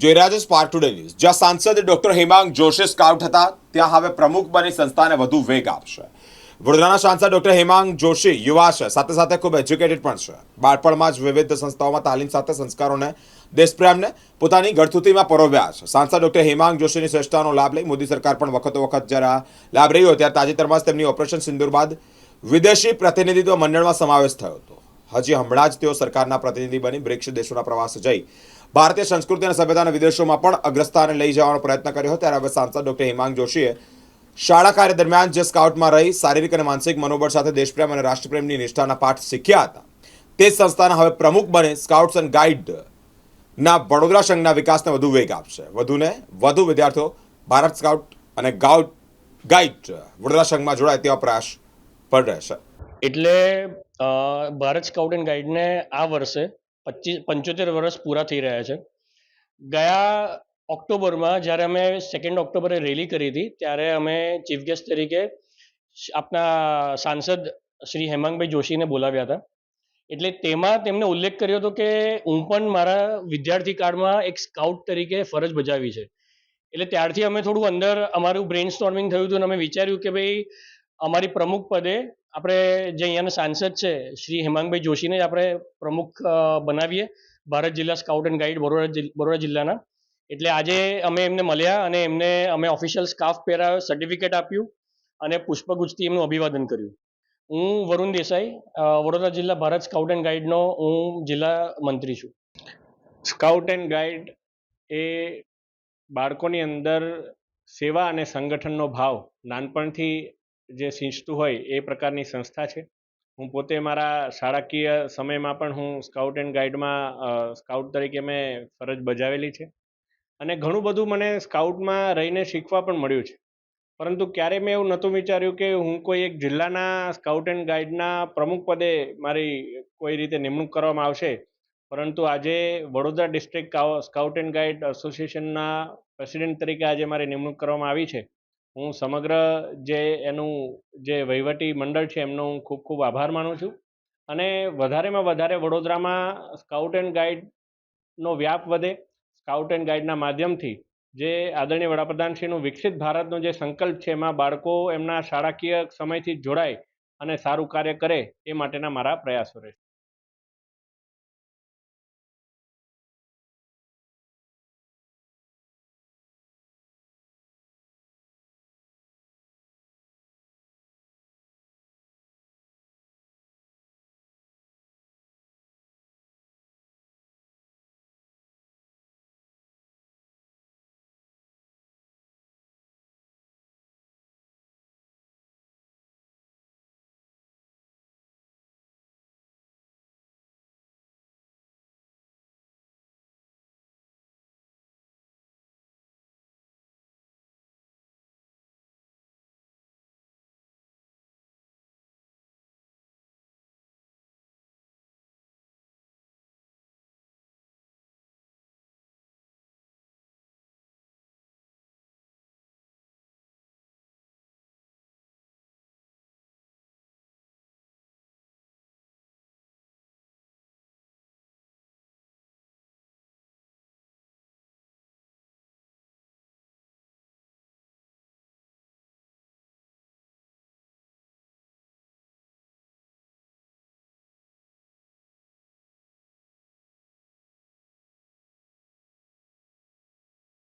જોઈ રહ્યા છો સ્પાર્ક ટુડે ન્યૂઝ જ્યાં સાંસદ ડોક્ટર હેમાંગ જોશી સ્કાઉટ હતા, ત્યાં હવે પ્રમુખ બની સંસ્થાને વધુ વેગ આપશે. વડોદરાના સાંસદ ડોક્ટર હેમાંગ જોશી યુવા છે, સાથે સાથે ખૂબ એજ્યુકેટેડ પણ છે. બાળપણમાં જ વિવિધ સંસ્થાઓમાં તાલીમ સાથે સંસ્કારોને, દેશપ્રેમને પોતાની ગળથુથીમાં પરોવ્યા છે. સાંસદ ડોક્ટર હેમાંગ જોશીની શ્રેષ્ઠતાનો લાભ લઈ મોદી સરકાર પણ વખતો વખત જ્યારે લાભ રહ્યો ત્યારે તાજેતરમાં જ તેમની ઓપરેશન સિંદુર બાદ વિદેશી પ્રતિનિધિત્વ મંડળમાં સમાવેશ થયો હતો. હજી હમણાં જ તેઓ સરકારના પ્રતિનિધિ બની બ્રિક્સ દેશોના પ્રવાસે જઈ. ભારતીય સંસ્કૃતિ અને સભ્યતાના વિદેશોમાં પણ અગ્રસ્થાને લઈ જવાનો પ્રયત્ન કર્યો હતો. ત્યારે હવે સાંસદ ડોક્ટર હિમાંગ જોશીએ શાળા કાર્ય દરમિયાન જે સ્કાઉટમાં રહી, શારીરિક અને માનસિક મનોબળ સાથે દેશપ્રેમ અને રાષ્ટ્રપ્રેમની નિષ્ઠાના પાઠ શીખ્યા હતા. તે સંસ્થાના હવે પ્રમુખ બને સ્કાઉટ્સ એન્ડ ગાઈડ ના વડોદરા સંઘના વિકાસને વધુ વેગ આપશે. વધુને વધુ વિદ્યાર્થીઓ ભારત સ્કાઉટ અને ગાઉટ ગાઈડ વડોદરા સંઘમાં જોડાય તેવા પ્રયાસ પણ રહેશે. એટલે ભારત સ્કાઉટ એન્ડ ગાઈડને આ વર્ષે પચીસ પંચોતેર વર્ષ પૂરા થઈ રહ્યા છે. ગયા ઓક્ટોબરમાં જ્યારે અમે સેકન્ડ ઓક્ટોબરે રેલી કરી હતી, ત્યારે અમે ચીફ ગેસ્ટ તરીકે આપના સાંસદ શ્રી હેમાંગભાઈ જોશીને બોલાવ્યા હતા. એટલે તેમાં તેમણે ઉલ્લેખ કર્યો હતો કે હું પણ મારા વિદ્યાર્થી કાળમાં એક સ્કાઉટ તરીકે ફરજ બજાવી છે. એટલે ત્યારથી અમે થોડું અંદર અમારું બ્રેઇન સ્ટોર્મિંગ થયું હતું અને અમે વિચાર્યું કે ભાઈ અમારી પ્રમુખ પદે આપણે જે અહીંયાના સાંસદ છે, શ્રી હેમાંગભાઈ જોશીને જ આપણે પ્રમુખ બનાવીએ, ભારત જિલ્લા scout and guide Baroda Baroda જિલ્લાના. એટલે આજે અમે એમને મળ્યા અને એમને, અમે ઓફિશિયલ સ્કાફ પહેરાવ્યો સર્ટિફિકેટ આપ્યું અને પુષ્પગુચ્છથી એમનું અભિવાદન કર્યું. હું વરુણ દેસાઈ વડોદરા જિલ્લા ભારત સ્કાઉટ એન્ડ ગાઈડનો હું જિલ્લા મંત્રી છું. સ્કાઉટ એન્ડ ગાઈડ એ બાળકોની અંદર સેવા અને સંગઠનનો ભાવ નાનપણથી જે સિંચતું હોય એ પ્રકારની સંસ્થા છે. હું પોતે મારા શાળાકીય સમયમાં પણ હું સ્કાઉટ એન્ડ ગાઈડમાં સ્કાઉટ તરીકે મેં ફરજ બજાવેલી છે. અને ઘણું બધું મને સ્કાઉટમાં રહીને શીખવા પણ મળ્યું છે. પરંતુ ક્યારેય મેં એવું નહોતું વિચાર્યું કે હું કોઈ એક જિલ્લાના સ્કાઉટ એન્ડ ગાઈડના પ્રમુખ પદે મારી કોઈ રીતે નિમણૂક કરવામાં આવશે. પરંતુ આજે Vadodara district scout and guide એસોસિએશનના પ્રેસિડેન્ટ તરીકે આજે મારી નિમણૂક કરવામાં આવી છે. હું સમગ્ર જે એનું જે વહીવટી મંડળ છે, એમનો હું ખૂબ ખૂબ આભાર માનું છું. અને વધારેમાં વધારે વડોદરામાં સ્કાઉટ એન્ડ ગાઈડનો વ્યાપ વધે. સ્કાઉટ એન્ડ ગાઈડના માધ્યમથી જે આદરણીય વડાપ્રધાનશ્રીનું વિકસિત ભારતનો જે સંકલ્પ છે, એમાં બાળકો એમના શાળાકીય સમયથી જોડાય અને સારું કાર્ય કરે એ માટેના મારા પ્રયાસો રહેશે.